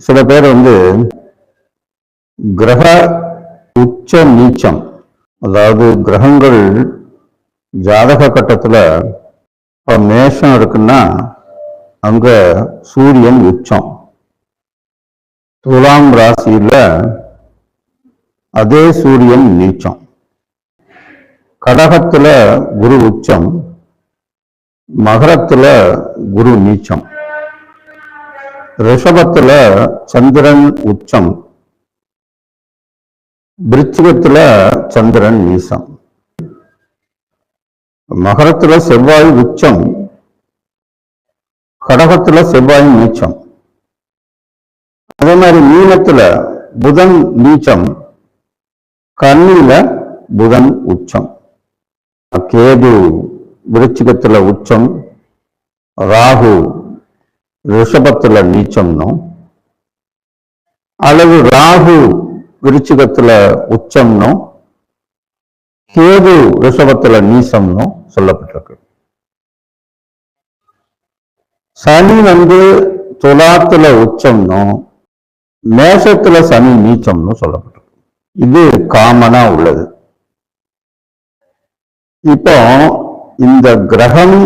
சில பேர் வந்து கிரக உச்ச நீச்சம் அதாவது கிரகங்கள் ஜாதக கட்டத்துல இப்போ மேஷம் இருக்குன்னா அங்க சூரியன் உச்சம். துலாம் ராசியில அதே சூரியன் நீச்சம். கடகத்துல குரு உச்சம் மகரத்துல குரு நீச்சம். ரிஷபத்துல சந்திரன் உச்சம். விருச்சிகத்துல சந்திரன் நீசம் மகரத்துல செவ்வாய் உச்சம். கடகத்துல செவ்வாய் நீச்சம். அதே மாதிரி மீனத்துல புதன் நீச்சம். கண்ணில புதன் உச்சம். கேது விருச்சிகத்துல உச்சம். ராகு ரிஷபத்துல நீச்சம்னும் அல்லது ராகு விருச்சிகத்துல உச்சம்னும் கேது ரிஷபத்துல நீசம்னும் சொல்லப்பட்டிருக்கு. சனி வந்து துலாத்துல உச்சம்னும் மேஷத்துல சனி நீச்சம்னு சொல்லப்பட்டிருக்கு. இது காமனா உள்ளது. இப்போ இந்த கிரகம்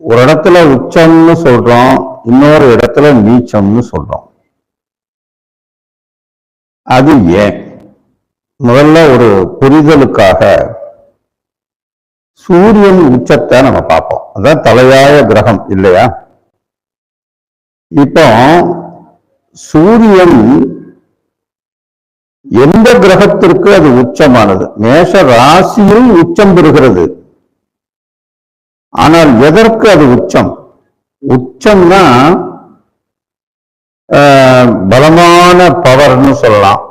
ஒரு இடத்துல உச்சம்னு சொல்றோம் இன்னொரு இடத்துல நீச்சம்னு சொல்றோம். அது ஏன்? முதல்ல ஒரு புரிதலுக்காக சூரியன் உச்சத்தை நம்ம பார்ப்போம். அதான் தலையாய கிரகம் இல்லையா? இப்போ சூரியன் எந்த கிரகத்திற்கு அது உச்சமானது? மேஷ ராசியில் உச்சம் பெறுகிறது. ஆனால் எதற்கு அது உச்சம்? உச்சம்னா ஆஹ், பலமான பவர்னு சொல்லலாம்.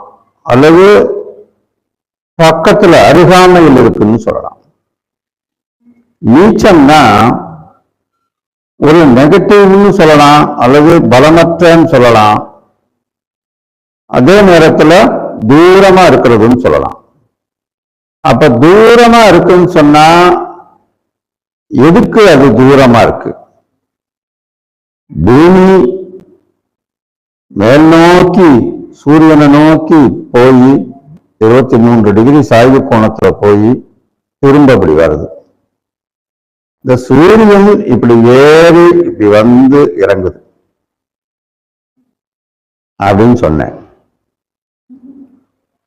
அல்லது பக்கத்துல அருகாமையில் இருக்குன்னு சொல்லலாம். நீச்சம்னா ஒரு நெகட்டிவ்னு சொல்லலாம் அல்லது பலமற்றன்னு சொல்லலாம். அதே நேரத்துல தூரமா இருக்கிறதுன்னு சொல்லலாம். அப்ப தூரமா இருக்குன்னு சொன்னா எதுக்கு அது தூரமா இருக்கு? பூமி மேல் நோக்கி சூரியனை நோக்கி போய் இருபத்தி மூன்று டிகிரி சாய்வு கோணத்துல போய் திரும்ப இப்படி வருது இந்த சூரியன் இப்படி ஏறி இப்படி வந்து இறங்குது அப்படின்னு சொன்னேன்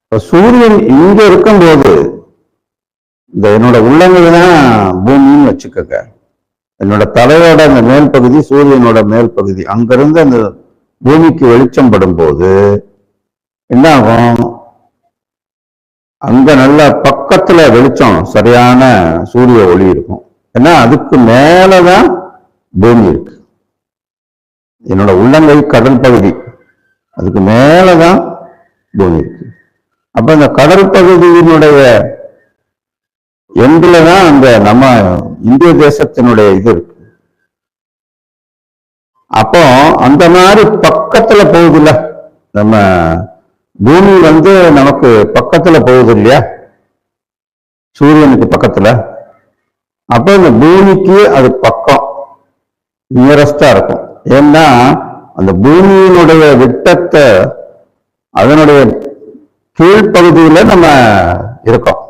இப்ப சூரியன் இங்க இருக்கும்போது இந்த என்னோட உள்ளங்கை தான் பூமின்னு வச்சுக்கோங்க என்னோட தலையோட அந்த மேல் பகுதி சூரியனோட மேல் பகுதி அங்கிருந்து அந்த பூமிக்கு வெளிச்சம் படும்போது என்ன ஆகும் அங்க நல்ல பக்கத்துல வெளிச்சம் சரியான சூரிய ஒளி இருக்கும். ஏன்னா அதுக்கு மேலதான் பூமி இருக்கு. என்னோட உள்ளங்கை கடல் பகுதி அதுக்கு மேலதான் பூமி இருக்கு. அப்ப இந்த கடல் பகுதியினுடைய எண்டுல தான் அந்த நம்ம இந்திய தேசத்தினுடைய இது இருக்கு. அப்போ அந்த மாதிரி பக்கத்துல போகுதுல்ல. நம்ம பூமி வந்து நமக்கு பக்கத்துல போகுது இல்லையா சூரியனுக்கு பக்கத்துல. அப்போ இந்த பூமிக்கு அது பக்கம் நியரஸ்டா இருக்கும். ஏன்னா அந்த பூமியினுடைய விட்டத்தை அதனுடைய கீழ்ப்பகுதியில நம்ம இருக்கோம்.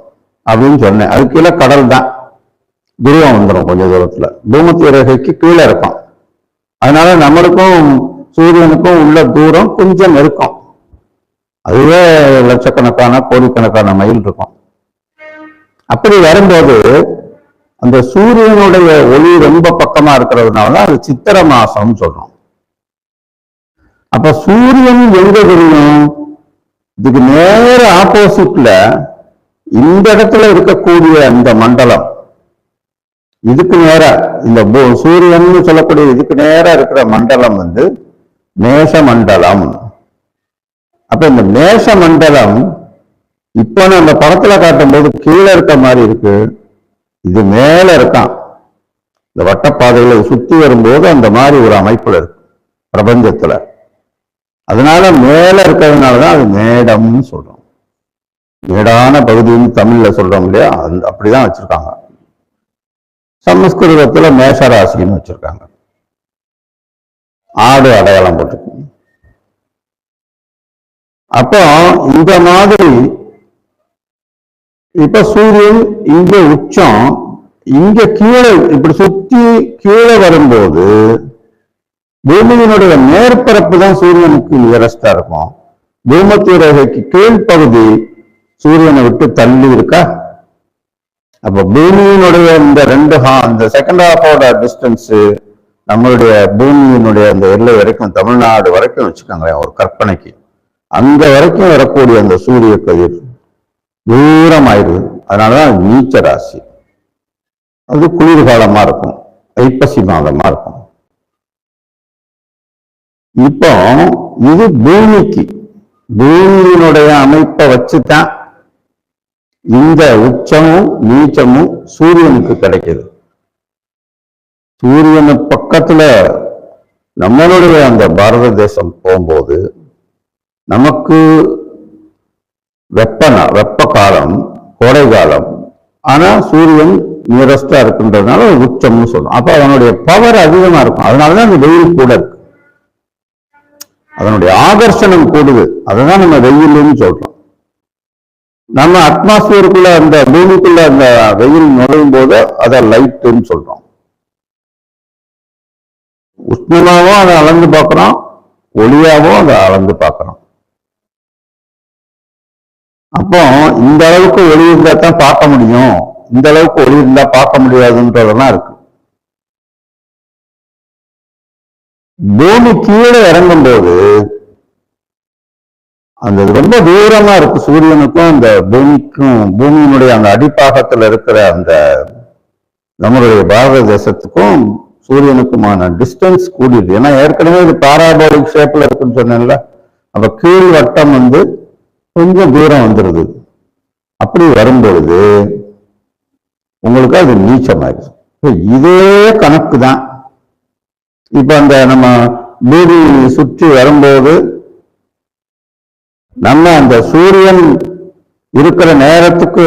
அப்படின்னு சொன்னேன். அது கீழே கடல் தான். துருவம் வந்துடும் கொஞ்ச தூரத்தில். பூமத்திய ரேகைக்கு கீழே இருக்கும். அதனால நம்மளுக்கும் சூரியனுக்கும் உள்ள தூரம் கொஞ்சம் இருக்கும். அதுவே லட்சக்கணக்கான கோடிக்கணக்கான மைல் இருக்கும். அப்படி வரும்போது அந்த சூரியனுடைய ஒளி ரொம்ப பக்கமா இருக்கிறதுனால தான் அது சித்திர மாசம் சொல்றோம். அப்ப சூரியன் எங்க தெரியும்? இதுக்கு நேர ஆப்போசிட்ல இந்த இடத்துல இருக்கக்கூடிய அந்த மண்டலம் இதுக்கு நேரா இந்த பூ- சூரியன்னு சொல்லக்கூடிய இதுக்கு நேரா இருக்கிற மண்டலம் வந்து மேஷ மண்டலம் அப்ப இந்த மேஷ மண்டலம் இப்போ நம்ம படத்துல காட்டும் போது கீழே இருக்க மாதிரி இருக்கு. இது மேல இருக்கான். இந்த வட்டப்பாதைகளை சுத்தி வரும்போது அந்த மாதிரி ஒரு அமைப்புல இருக்கு பிரபஞ்சத்துல. அதனால மேல இருக்கிறதுனாலதான் அது மேடம்னு சொல்றோம். மேடான பகுதின்னு தமிழ்ல சொல்றோம் இல்லையா? அந்த அப்படிதான் வச்சிருக்காங்க. சமஸ்கிருதத்துல மேஷராசின்னு வச்சிருக்காங்க. ஆடு அடையாளம் போட்டிருக்கு அப்போ இந்த மாதிரி இப்ப சூரியன் இங்க உச்சம் இங்க கீழே இப்படி சுத்தி கீழே வரும்போது பூமியினுடைய மேற்பரப்பு தான் சூரியனுக்கு நியரஸ்டா இருக்கும். பூமத்திய ரேகைக்கு கீழ்ப்பகுதி சூரியனை விட்டு தள்ளி இருக்கா? அப்ப பூமியினுடைய இந்த ரெண்டு ஹா இந்த செகண்ட் ஹாஃபோட டிஸ்டன்ஸ் நம்மளுடைய பூமியினுடைய அந்த எல்லை வரைக்கும் தமிழ்நாடு வரைக்கும் வச்சுக்கோங்களேன் ஒரு கற்பனைக்கு. அங்க வரைக்கும் வரக்கூடிய அந்த சூரிய கதிர் தூரம் ஆயிடுது. அதனாலதான் நீச்ச ராசி. அது குளிர்காலமா இருக்கும் ஐப்பசி மாதமா இருக்கும். இப்போ இது பூமிக்கு பூமியினுடைய அமைப்பை வச்சுதான் இந்த உச்சமும் நீச்சமும் சூரியனுக்கு கிடைக்குது. சூரியனு பக்கத்துல நம்மளுடைய அந்த பாரத தேசம் போகும்போது நமக்கு வெப்பனா வெப்ப காலம் கோடை காலம் ஆனா சூரியன் நியரஸ்டா இருக்குன்றதுனால உச்சம்னு சொல்றோம். அப்ப அவனுடைய பவர் அதிகமா இருக்கும். அதனாலதான் அந்த வெயில் கூட இருக்கு. அதனுடைய ஆகர்ஷணம் கூடுது. அதுதான் நம்ம வெயில்னு சொல்றோம். நம்ம அட்மாஸ்பியருக்குள்ள அந்த பூமிக்குள்ள அந்த வெயில் நுழையும் போது அதை லைட்டுன்னு சொல்றோம். உஷ்ணமாவும் அதை அளந்து பார்க்கிறோம் ஒளியாவும் அதை அளந்து பார்க்கிறோம். அப்போ இந்த அளவுக்கு ஒளி இருந்தா தான் பார்க்க முடியும். இந்த அளவுக்கு ஒளி இருந்தா பார்க்க முடியாதுன்றதெல்லாம் இருக்கு. பூமி கீழே இறங்கும் போது அந்த இது ரொம்ப தூரமா இருக்கு சூரியனுக்கும் அந்த பூமிக்கும் பூமியினுடைய அந்த அடிப்பாகத்தில் இருக்கிற அந்த நம்மளுடைய பாரத தேசத்துக்கும் சூரியனுக்குமான டிஸ்டன்ஸ் கூடியது. ஏன்னா ஏற்கனவே இது பாராபாலிக் ஷேப்ல இருக்குன்னு சொன்னேன்ல. அப்ப கீழ் வட்டம் வந்து கொஞ்சம் தூரம் வந்துருது. அப்படி வரும்பொழுது உங்களுக்கு அது நீச்சமாயிருச்சு இதே கணக்கு தான் இப்ப அந்த நம்ம பூமி சுற்றி வரும்போது நம்ம அந்த சூரியன் இருக்கிற நேரத்துக்கு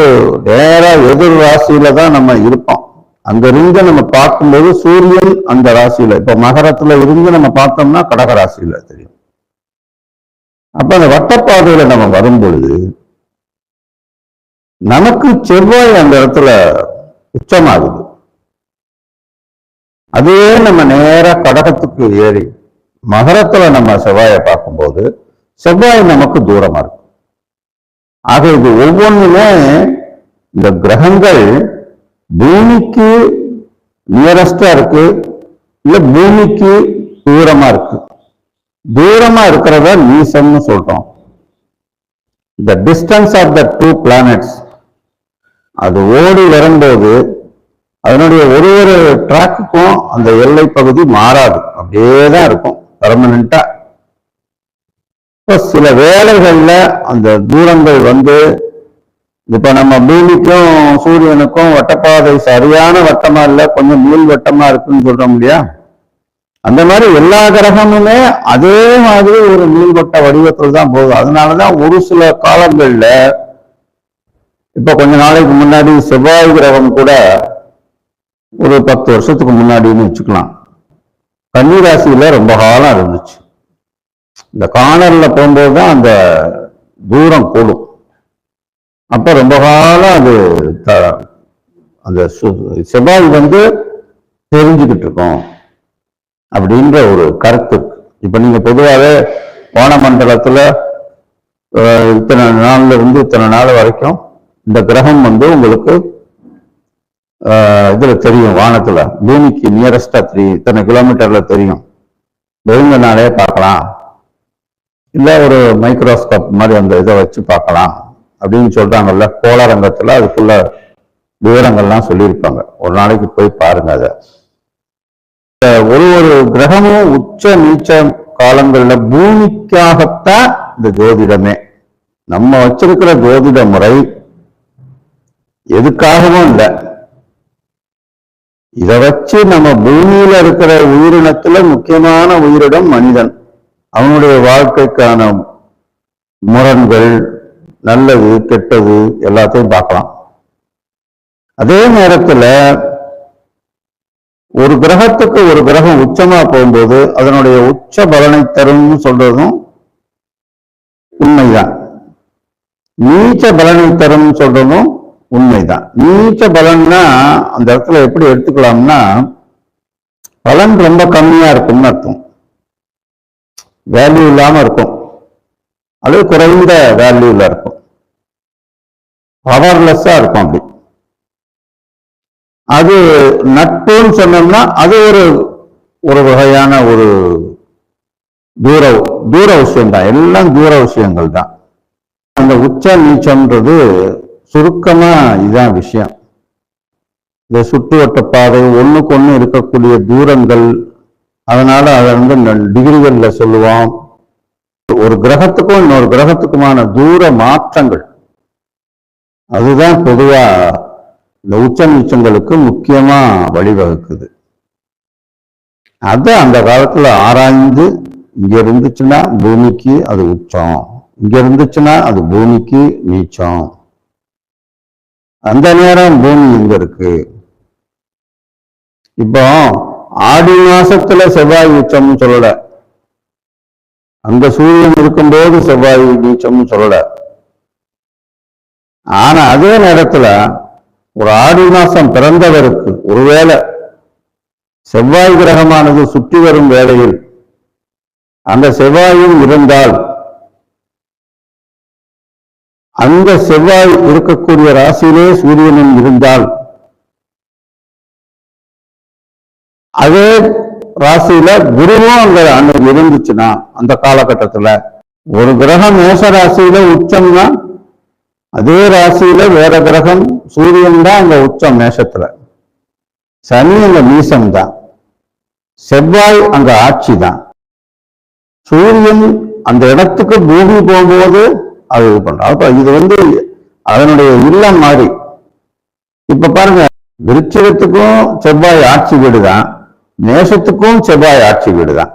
நேரா எதிர் ராசியில தான் நம்ம இருப்போம். அங்க இருந்து நம்ம பார்க்கும்போது சூரியன் அந்த ராசியில இப்ப மகரத்துல இருந்து நம்ம பார்த்தோம்னா கடக ராசியில தெரியும். அப்ப அந்த வட்டப்பாதையில நம்ம வரும்பொழுது நமக்கு செவ்வாய் அந்த இடத்துல உச்சமாகுது. அதே நம்ம நேரா கடகத்துக்கு ஏறி மகரத்துல நம்ம செவ்வாயை பார்க்கும்போது செவ்வாய் நமக்கு தூரமா இருக்கும். ஆக இது ஒவ்வொன்றுமே இந்த கிரகங்கள் பூமிக்கு நியரஸ்டா இருக்கு இல்ல பூமிக்கு தூரமா இருக்கு. தூரமா இருக்கிறத நீசம்னு சொல்றோம். The distance of the two planets அது ஓடி வரும்போது அதனுடைய ஒரு ஒரு ட்ராக்குக்கும் அந்த எல்லை பகுதி மாறாது. அப்படியே தான் இருக்கும் பர்மனண்டா இப்போ சில வேலைகளில் அந்த தூரங்கள் வந்து இப்போ நம்ம பூமிக்கும் சூரியனுக்கும் வட்டப்பாதை சரியான வட்டமா இல்லை கொஞ்சம் நீள் வட்டமா இருக்குன்னு சொல்றோம் இல்லையா? அந்த மாதிரி எல்லா கிரகமுமே அதே மாதிரி ஒரு நீள்வட்ட வடிவத்தில் தான் போகுது. அதனாலதான் ஒரு சில காலங்கள்ல இப்ப கொஞ்ச நாளைக்கு முன்னாடி செவ்வாய் கிரகம் கூட ஒரு பத்து வருஷத்துக்கு முன்னாடின்னு வச்சுக்கலாம். கன்னிராசியில ரொம்ப காலம் இருந்துச்சு. இந்த காணல்ல போகும்போது தான் அந்த தூரம் கூடும். அப்போ ரொம்ப காலம் அது த- அந்த செவ்வாய் வந்து தெரிஞ்சுக்கிட்டு இருக்கோம் அப்படின்ற ஒரு கருத்து இப்போ நீங்கள் பொதுவாகவே வானமண்டலத்தில் இத்தனை நாள்ல இருந்து இத்தனை நாள் வரைக்கும் இந்த கிரகம் வந்து உங்களுக்கு இதில் இதுல தெரியும் வானத்துல. பூமிக்கு நியரஸ்டா தெரியும். இத்தனை கிலோமீட்டர்ல தெரியும். வெறுங்கனாலே பார்க்கலாம். இல்லை ஒரு மைக்ரோஸ்கோப் மாதிரி அந்த இதை வச்சு பார்க்கலாம் அப்படின்னு சொல்றாங்கல்ல கோளரங்கத்தில் அதுக்குள்ள விவரங்கள்லாம் சொல்லியிருப்பாங்க. ஒரு நாளைக்கு போய் பாருங்க அதை. இந்த ஒரு ஒரு கிரகமும் உச்ச நீச்ச காலங்களில் பூமிக்காகத்தான் இந்த ஜோதிடமே. நம்ம வச்சிருக்கிற ஜோதிட முறை எதுக்காகவும் இல்லை. இதை வச்சு நம்ம பூமியில இருக்கிற உயிரினத்துல முக்கியமான உயிரினம் மனிதன். அவனுடைய வாழ்க்கைக்கான முரண்கள் நல்லது கெட்டது எல்லாத்தையும் பார்க்கலாம். அதே நேரத்துல ஒரு கிரகத்துக்கு ஒரு கிரகம் உச்சமா போகும்போது அதனுடைய உச்ச பலனை தரும்னு சொல்றதும் உண்மைதான். நீச்ச பலனை தரும் சொல்றதும் உண்மைதான். நீச்ச பலன்னா அந்த இடத்துல எப்படி எடுத்துக்கலாம்னா பலன் ரொம்ப கம்மியா இருக்கும்னு அர்த்தம். வேல்யூ இல்லாம இருக்கும். அல்லது குறைந்த வேல்யூல இருக்கும். பவர்லெஸ்ஸா இருக்கும் அப்படி. அது நட்புன்னு சொன்னோம்னா அது ஒரு ஒரு வகையான ஒரு தூர தூர விஷயம் தான். எல்லாம் தூர விஷயங்கள் தான். அந்த உச்ச நீச்சம்ன்றது சுருக்கமா இதுதான் விஷயம். இந்த சுற்றுவட்ட பாதை ஒண்ணுக்கு ஒண்ணு இருக்கக்கூடிய தூரங்கள் அதனால அதை வந்து டிகிரிகள்ல சொல்லுவோம் ஒரு கிரகத்துக்கும் இன்னொரு கிரகத்துக்குமான தூர மாற்றங்கள். அதுதான் பொதுவா இந்த உச்ச நீச்சங்களுக்கு முக்கியமா வழிவகுக்குது. அதை அந்த காலத்துல ஆராய்ந்து இங்க இருந்துச்சுன்னா பூமிக்கு அது உச்சம். இங்க இருந்துச்சுன்னா அது பூமிக்கு நீச்சம். அந்த நேரம் பூமி இங்க இருக்கு? இப்போ ஆடி மாசத்துல செவ்வாய் உச்சம்னு சொல்லல. அந்த சூரியன் இருக்கும்போது செவ்வாய் நீச்சம்னு சொல்லல. ஆனா அதே நேரத்துல ஒரு ஆடி மாசம் பிறந்தவருக்கு ஒருவேளை செவ்வாய் கிரகமானது சுற்றி வரும் வேளையில் அந்த செவ்வாயும் இருந்தால் அந்த செவ்வாய் இருக்கக்கூடிய ராசியிலே சூரியனும் இருந்தால் அதே ராசியில குருவும் அங்க அன்னைக்கு இருந்துச்சுன்னா அந்த காலகட்டத்துல ஒரு கிரகம் மேச ராசியில உச்சம்னா அதே ராசியில வேற கிரகம் சூரியன் தான் அங்க உச்சம் மேஷத்துல. சனி அங்க மீசம் தான். செவ்வாய் அங்க ஆட்சி தான். சூரியன் அந்த இடத்துக்கு பூமி போகும்போது அது இது பண்றோம் அப்ப இது வந்து அதனுடைய இல்லம் மாதிரி. இப்ப பாருங்க விருச்சிகத்துக்கும் செவ்வாய் ஆட்சி வீடு தான் மேஷத்துக்கும் செவ்வாய் ஆட்சி வீடு தான்